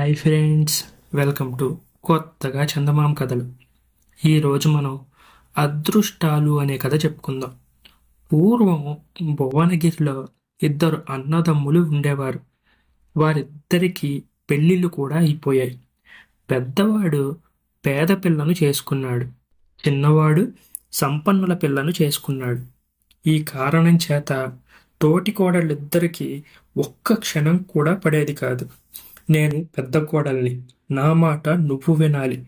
Hi friends welcome to కొత్తగా చందమామ కథలు. ఈరోజు మనం అదృష్టాలు అనే కథ చెప్పుకుందాం. పూర్వం భువనగిరిలో ఇద్దరు అన్నదమ్ములు ఉండేవారు. వారిద్దరికీ పెళ్ళిళ్ళు కూడా అయిపోయాయి. పెద్దవాడు పేద పిల్లను చేసుకున్నాడు. చిన్నవాడు సంపన్నుల పిల్లను చేసుకున్నాడు. ఈ కారణం చేత తోటి కోడళ్ళిద్దరికీ ఒక్క క్షణం కూడా పడేది కాదు. నేను పెద్ద కోడల్ని నా మాట నువ్వు వినాలి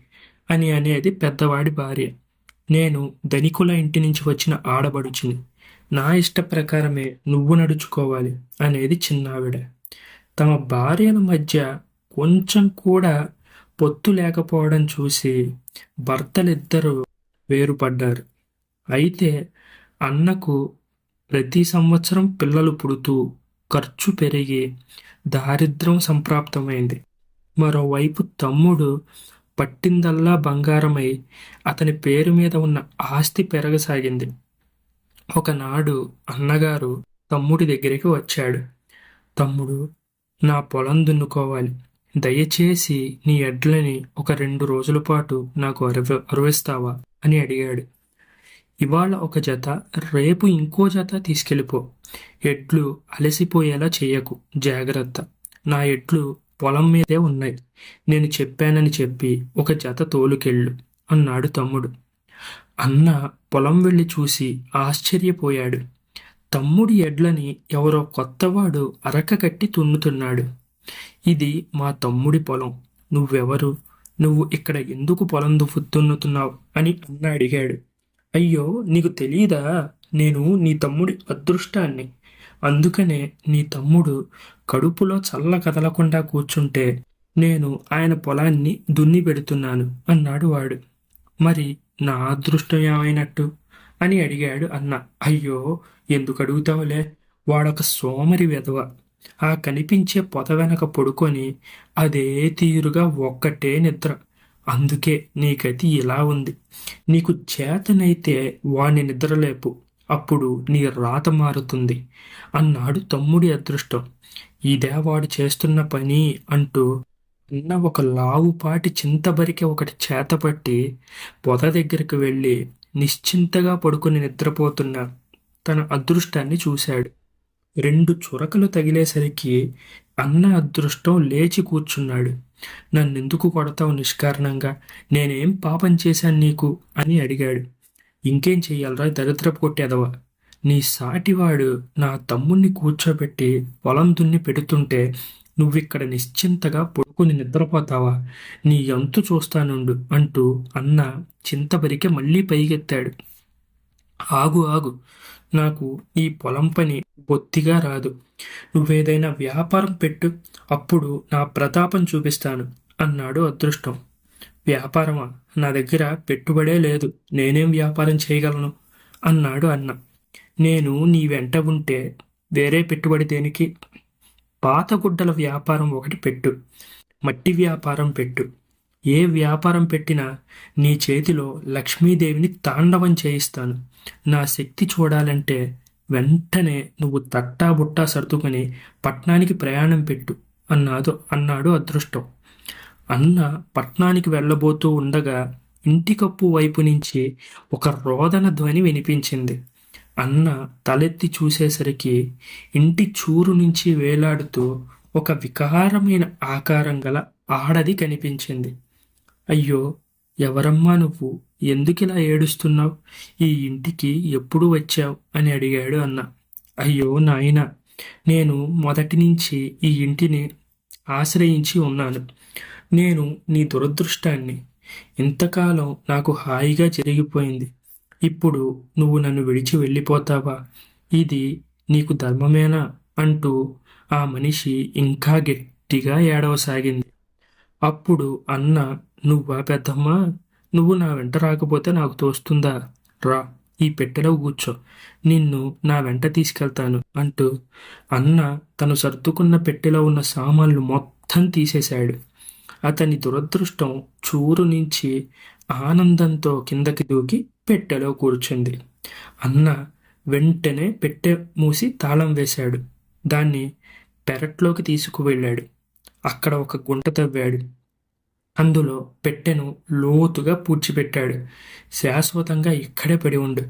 అని అనేది పెద్దవాడి భార్య. నేను ధనికుల ఇంటి నుంచి వచ్చిన ఆడబడుచుని నా ఇష్ట ప్రకారమే నువ్వు నడుచుకోవాలి అనేది చిన్నావిడ. తమ భార్యల మధ్య కొంచెం కూడా పొత్తు లేకపోవడం చూసి భర్తలిద్దరూ వేరుపడ్డారు. అయితే అన్నకు ప్రతి సంవత్సరం పిల్లలు పుడుతూ ఖర్చు పెరిగి దారిద్ర్యం సంప్రాప్తమైంది. మరోవైపు తమ్ముడు పట్టిందల్లా బంగారమై అతని పేరు మీద ఉన్న ఆస్తి పెరగసాగింది. ఒకనాడు అన్నగారు తమ్ముడి దగ్గరికి వచ్చాడు. తమ్ముడు నా పొలం దున్నుకోవాలి. దయచేసి నీ ఎడ్లని ఒక రెండు రోజుల పాటు నాకు అరవ అరువిస్తావా? అని అడిగాడు. ఇవాళ ఒక జత రేపు ఇంకో జత తీసుకెళ్ళిపో. ఎడ్లు అలసిపోయేలా చేయకు జాగ్రత్త. నా ఎడ్లు పొలం మీదే ఉన్నాయి. నేను చెప్పానని చెప్పి ఒక జత తోలుకెళ్ళు అన్నాడు తమ్ముడు. అన్న పొలం వెళ్ళి చూసి ఆశ్చర్యపోయాడు. తమ్ముడి ఎడ్లని ఎవరో కొత్తవాడు అరక కట్టి తున్నుతున్నాడు. ఇది మా తమ్ముడి పొలం. నువ్వెవరు? నువ్వు ఇక్కడ ఎందుకు పొలం దువ్వు తున్నుతున్నావు? అని అన్న అడిగాడు. అయ్యో నీకు తెలియదా నేను నీ తమ్ముడి అదృష్టాన్ని. అందుకనే నీ తమ్ముడు కడుపులో చల్ల కదలకుండా కూర్చుంటే నేను ఆయన పొలాన్ని దున్ని పెడుతున్నాను అన్నాడు వాడు. మరి నా అదృష్టం ఏమైనట్టు? అని అడిగాడు అన్న. అయ్యో ఎందుకు అడుగుతావులే? వాడొక సోమరి వెధవ. ఆ కనిపించే పొద వెనక పడుకొని అదే తీరుగా ఒక్కటే నిద్ర. అందుకే నీ గతి ఇలా ఉంది. నీకు చేతనైతే వాణ్ణి నిద్రలేపు. అప్పుడు నీ రాత మారుతుంది. అన్నాడు తమ్ముడి అదృష్టం. ఇదే వాడు చేస్తున్న పని అంటూ అన్న ఒక లావుపాటి చింతబరికి ఒకటి చేతపట్టి పొద దగ్గరికి వెళ్ళి నిశ్చింతగా పడుకుని నిద్రపోతున్న తన అదృష్టాన్ని చూశాడు. రెండు చురకలు తగిలేసరికి అన్న అదృష్టం లేచి కూర్చున్నాడు. నన్నెందుకు కొడతావు నిష్కారణంగా? నేనేం పాపం చేశాను నీకు? అని అడిగాడు. ఇంకేం చెయ్యాలరా? దరిద్రపు కొట్టేదవా? నీ సాటివాడు నా తమ్ముణ్ణి కూర్చోబెట్టి పొలం దున్ని పెడుతుంటే నువ్విక్కడ నిశ్చింతగా పడుకుని నిద్రపోతావా? నీ ఎంతు చూస్తానుండు అంటూ అన్న చింతబరికే మళ్ళీ పైకెత్తాడు. ఆగు ఆగు. నాకు ఈ పొలం పని బొత్తిగా రాదు. నువ్వేదైనా వ్యాపారం పెట్టు అప్పుడు నా ప్రతాపం చూపిస్తాను అన్నాడు అదృష్టం. వ్యాపారమా? నా దగ్గర పెట్టుబడే లేదు. నేనేం వ్యాపారం చేయగలను? అన్నాడు అన్న. నేను నీ వెంట ఉంటే వేరే పెట్టుబడి దేనికి? పాత గుడ్డల వ్యాపారం ఒకటి పెట్టు. మట్టి వ్యాపారం పెట్టు. ఏ వ్యాపారం పెట్టినా నీ చేతిలో లక్ష్మీదేవిని తాండవం చేయిస్తాను. నా శక్తి చూడాలంటే వెంటనే నువ్వు తట్టా బుట్టా సర్దుకొని పట్నానికి ప్రయాణం పెట్టు అన్నాడు అన్నాడు అదృష్టం. అన్న పట్నానికి వెళ్ళబోతూ ఉండగా ఇంటికప్పు వైపు నుంచి ఒక రోదన ధ్వని వినిపించింది. అన్న తలెత్తి చూసేసరికి ఇంటి చూరు నుంచి వేలాడుతూ ఒక వికారమైన ఆకారం గల ఆడది కనిపించింది. అయ్యో ఎవరమ్మా నువ్వు? ఎందుకిలా ఏడుస్తున్నావు? ఈ ఇంటికి ఎప్పుడు వచ్చావు? అని అడిగాడు అన్న. అయ్యో నాయన నేను మొదటి నుంచి ఈ ఇంటిని ఆశ్రయించి ఉన్నాను. నేను నీ దురదృష్టాన్ని. ఇంతకాలం నాకు హాయిగా జరిగిపోయింది. ఇప్పుడు నువ్వు నన్ను విడిచి వెళ్ళిపోతావా? ఇది నీకు ధర్మమేనా? అంటూ ఆ మనిషి ఇంకా గట్టిగా ఏడవసాగింది. అప్పుడు అన్న నువ్వా పెద్దమ్మా? నువ్వు నా వెంట రాకపోతే నాకు తోస్తుందా? రా ఈ పెట్టెలో కూర్చో. నిన్ను నా వెంట తీసుకెళ్తాను అంటూ అన్న తను సర్దుకున్న పెట్టెలో ఉన్న సామాన్లు మొత్తం తీసేశాడు. అతని దురదృష్టం చూరు నుంచి ఆనందంతో కిందకి దూకి పెట్టెలో కూర్చుంది. అన్న వెంటనే పెట్టె మూసి తాళం వేశాడు. దాన్ని పెరట్లోకి తీసుకువెళ్ళాడు. అక్కడ ఒక గుంట తవ్వాడు. అందులో పెట్టెను లోతుగా పూడ్చిపెట్టాడు. శాశ్వతంగా ఇక్కడే పడి ఉండు.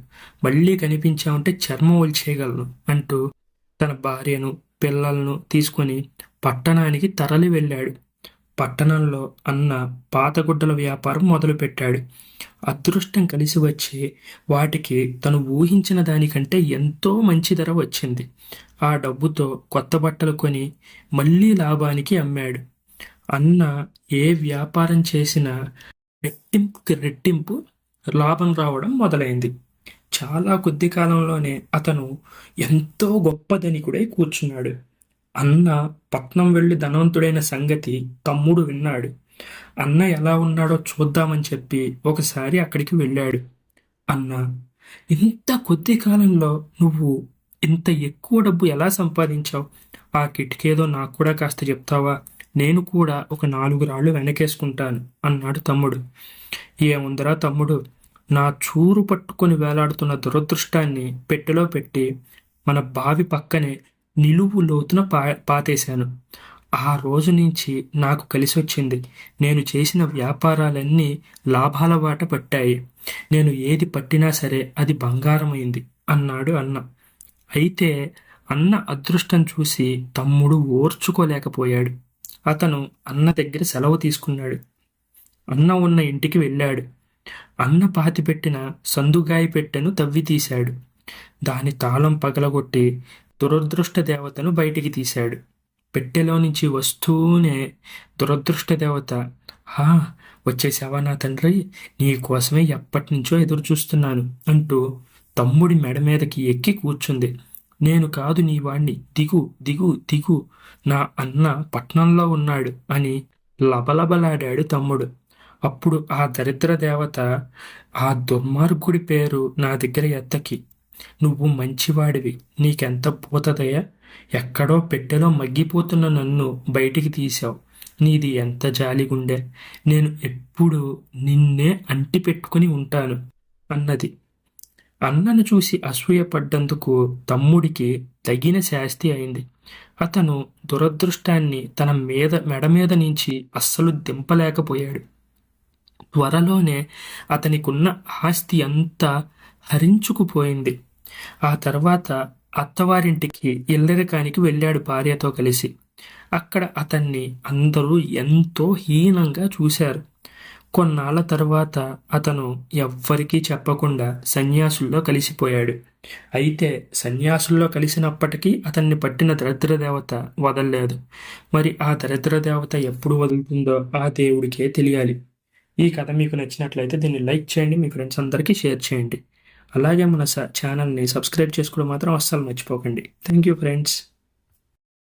మళ్ళీ కనిపించామంటే చర్మం ఒలిచేయగలను అంటూ తన భార్యను పిల్లలను తీసుకొని పట్టణానికి తరలి వెళ్ళాడు. పట్టణంలో అన్న పాతగుడ్డల వ్యాపారం మొదలుపెట్టాడు. అదృష్టం కలిసి వచ్చి వాటికి తను ఊహించిన దానికంటే ఎంతో మంచి ధర వచ్చింది. ఆ డబ్బుతో కొత్త బట్టలు కొని మళ్ళీ లాభానికి అమ్మాడు. అన్న ఏ వ్యాపారం చేసినా రెట్టింపుకి రెట్టింపు లాభం రావడం మొదలైంది. చాలా కొద్ది కాలంలోనే అతను ఎంతో గొప్ప ధనికుడై కూర్చున్నాడు. అన్న పట్నం వెళ్ళి ధనవంతుడైన సంగతి తమ్ముడు విన్నాడు. అన్న ఎలా ఉన్నాడో చూద్దామని చెప్పి ఒకసారి అక్కడికి వెళ్ళాడు. అన్న ఇంత కొద్ది కాలంలో నువ్వు ఇంత ఎక్కువ డబ్బు ఎలా సంపాదించావు? ఆ కిటికేదో నాకు కూడా కాస్త చెప్తావా? నేను కూడా ఒక నాలుగు రాళ్ళు వెనకేసుకుంటాను అన్నాడు తమ్ముడు. ఏముందరా తమ్ముడు నా చూరు పట్టుకొని వేలాడుతున్న దురదృష్టాన్ని పెట్టెలో పెట్టి మన బావి పక్కనే నిలువు లోతున పా పాతేశాను. ఆ రోజు నుంచి నాకు కలిసి వచ్చింది నేను చేసిన వ్యాపారాలన్నీ లాభాల బాట పట్టాయి. నేను ఏది పట్టినా సరే అది బంగారమైంది అన్నాడు అన్న. అయితే అన్న అదృష్టం చూసి తమ్ముడు ఓర్చుకోలేకపోయాడు. అతను అన్న దగ్గర సెలవు తీసుకున్నాడు. అన్న ఉన్న ఇంటికి వెళ్ళాడు. అన్న పాతిపెట్టిన సందుగాయి పెట్టెను తవ్వి తీశాడు దాని తాళం పగలగొట్టి దురదృష్ట దేవతను బయటికి తీశాడు. పెట్టెలో నుంచి వస్తూనే దురదృష్ట దేవత హా వచ్చేసావా నా తండ్రి? నీ కోసమే ఎప్పటి నుంచో ఎదురు చూస్తున్నాను అంటూ తమ్ముడి మెడ మీదకి ఎక్కి కూర్చుంది. నేను కాదు నీ వాణ్ణి. దిగు దిగు దిగు. నా అన్న పట్నంలో ఉన్నాడు అని లబలబలాడాడు తమ్ముడు. అప్పుడు ఆ దరిద్ర దేవత ఆ దుర్మార్గుడి పేరు నా దగ్గర ఎత్తకి నువ్వు మంచివాడివి నీకెంత పోతదయ్యా? ఎక్కడో పెట్టెలో మగ్గిపోతున్న నన్ను బయటికి తీశావు. నీది ఎంత జాలిగుండె నేను ఎప్పుడు నిన్నే అంటి పెట్టుకుని ఉంటాను అన్నది. అన్నను చూసి అసూయపడ్డందుకు తమ్ముడికి తగిన శాస్తి అయింది. అతను దురదృష్టాన్ని తన మీద మెడ మీద నుంచి అస్సలు దింపలేకపోయాడు. త్వరలోనే అతనికున్న ఆస్తి అంతా హరించుకుపోయింది. ఆ తర్వాత అత్తవారింటికి ఇల్లరికానికి వెళ్ళాడు భార్యతో కలిసి. అక్కడ అతన్ని అందరూ ఎంతో హీనంగా చూశారు. కొన్నాళ్ళ తర్వాత అతను ఎవ్వరికీ చెప్పకుండా సన్యాసుల్లో కలిసిపోయాడు. అయితే సన్యాసుల్లో కలిసినప్పటికీ అతన్ని పట్టిన దరిద్ర దేవత వదలలేదు. మరి ఆ దరిద్ర దేవత ఎప్పుడు వదులుతుందో ఆ దేవుడికే తెలియాలి. ఈ కథ మీకు నచ్చినట్లయితే దీన్ని లైక్ చేయండి మీ ఫ్రెండ్స్ అందరికీ షేర్ చేయండి. అలాగే మన ఛానల్ని సబ్స్క్రైబ్ చేసుకోవడం మాత్రం అస్సలు మర్చిపోకండి. Thank you friends